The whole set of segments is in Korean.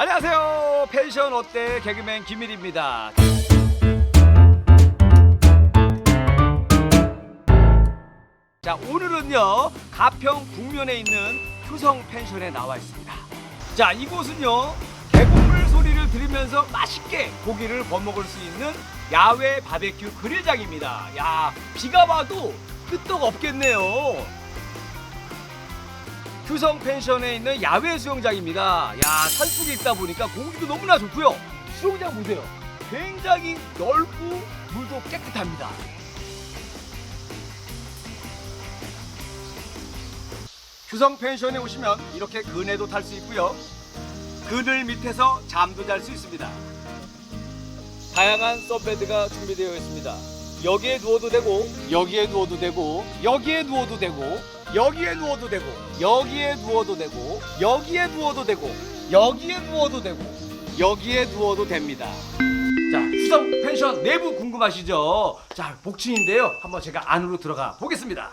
안녕하세요. 펜션 어때 개그맨 김일입니다. 자 오늘은요 가평 북면에 있는 효성 펜션에 나와 있습니다. 자 이곳은요 계곡물 소리를 들으면서 맛있게 고기를 거먹을 수 있는 야외 바베큐 그릴장입니다. 야 비가 와도 끄떡 없겠네요. 효성 펜션에 있는 야외 수영장입니다. 야 산속에 있다 보니까 공기도 너무나 좋고요. 수영장 보세요. 굉장히 넓고 물도 깨끗합니다. 휴성 펜션에 오시면 이렇게 그네도 탈 수 있고요. 그늘 밑에서 잠도 잘 수 있습니다. 다양한 서베드가 준비되어 있습니다. 여기에 누워도 되고 여기에 누워도 되고 여기에 누워도 되고 여기에 누워도 되고 여기에 누워도 되고 여기에 누워도 되고 여기에 누워도 되고 여기에 누워도 됩니다. 자, 휴성 펜션 내부 궁금하시죠? 자, 복층인데요. 한번 제가 안으로 들어가 보겠습니다.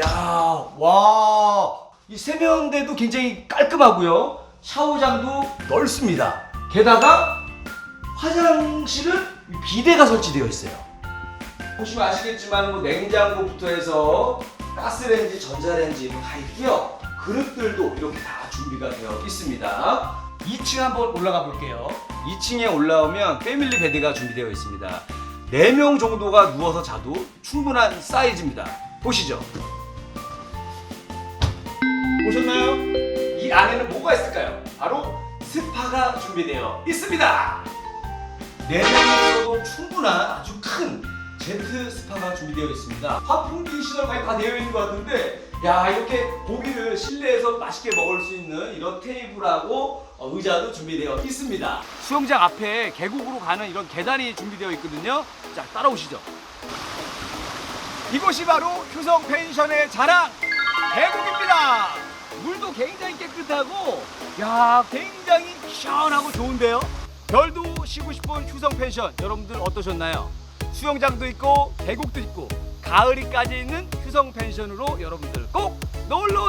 야, 와, 이 세면대도 굉장히 깔끔하고요. 샤워장도 넓습니다. 게다가 화장실은 비대가 설치되어 있어요. 보시면 아시겠지만 뭐 냉장고부터 해서 가스레인지, 전자레인지 뭐다 있고요. 그릇들도 이렇게 다 준비가 되어 있습니다. 2층 한번 올라가 볼게요. 2층에 올라오면 패밀리 베드가 준비되어 있습니다. 4명 정도가 누워서 자도 충분한 사이즈입니다. 보시죠. 보셨나요? 이 안에는 뭐가 있을까요? 바로 스파가 준비되어 있습니다. 네 명이서도 충분한 아주 큰 제트 스파가 준비되어 있습니다. 환풍기 시설 거의 다 되어 있는 것 같은데, 야 이렇게 고기를 실내에서 맛있게 먹을 수 있는 이런 테이블하고 어, 의자도 준비되어 있습니다. 수영장 앞에 계곡으로 가는 이런 계단이 준비되어 있거든요. 자 따라오시죠. 이곳이 바로 효성 펜션의 자랑 계곡입니다. 물도 굉장히 깨끗하고 야 굉장히 시원하고 좋은데요. 별도 쉬고 싶은 효성 펜션 여러분들 어떠셨나요? 수영장도 있고 계곡도 있고 가을이까지 있는 효성 펜션으로 여러분들 꼭 놀러.